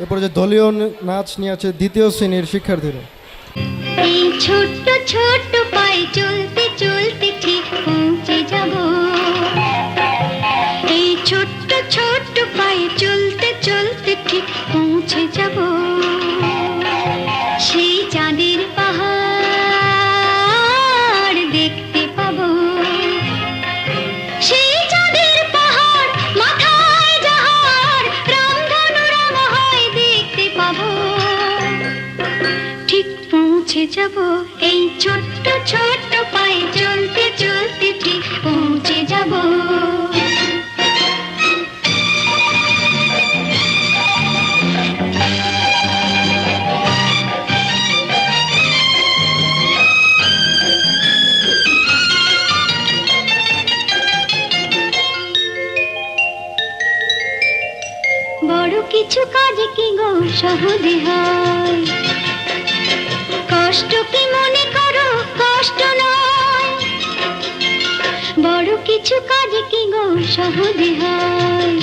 এরপরে যে দলীয় নাচ নিয়ে আছে দ্বিতীয় শ্রেণির শিক্ষার্থীরা। এই ছোট্ট ছোট্ট পায়ে চলতে চলতে ঠিক পৌঁছে যাব। এই ছোট্ট ছোট্ট পায়ে চলতে চলতে পৌঁছে যাব। এই ছোট্ট ছোট্ট পায়ে চলতে চলতে ঠিক পৌঁছে যাব। বড় কিছু কাজ কি গো সহজে হয়? কষ্ট কি মনে করো? কষ্ট নয়। বড় কিছু কাজ কি গো সহজে হয়?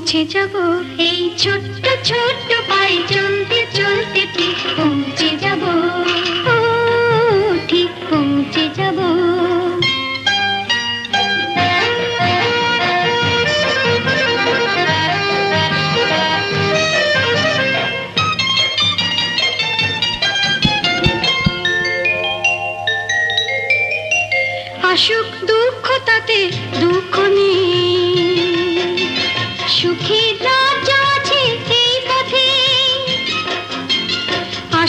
পৌঁছে যাব। এই ছোট্ট ছোট্ট পায়ে চলতে চলতে ঠিক পৌঁছে যাব। ঠিক পৌঁছে যাব। আসুক দুঃখ তাতে, দুঃখ নেই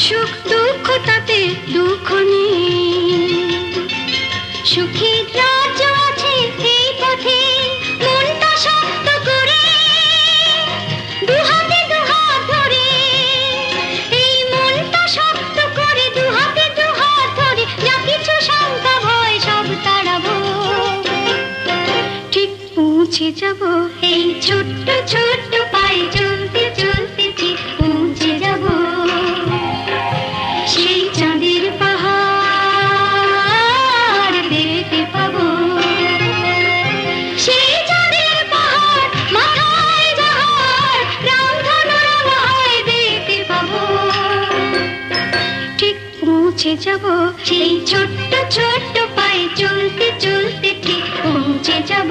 আসুক দুঃখ, তাতে দুঃখ নেই। সুখের রাজ্য আছে এই পথে, মনটা শক্ত করে, দুহাতে দুহাত ধরে। এই মনটা শক্ত করে, দুহাতে দুহাত ধরে, যা কিছু ভয়, সব ঠিক পৌঁছে যাব এই ছোট্ট ছোট্ট পায়ে পৌঁছে যাব সেই ছোট্ট ছোট্ট পায়ে চলতে চলতে ঠিক পৌঁছে যাব।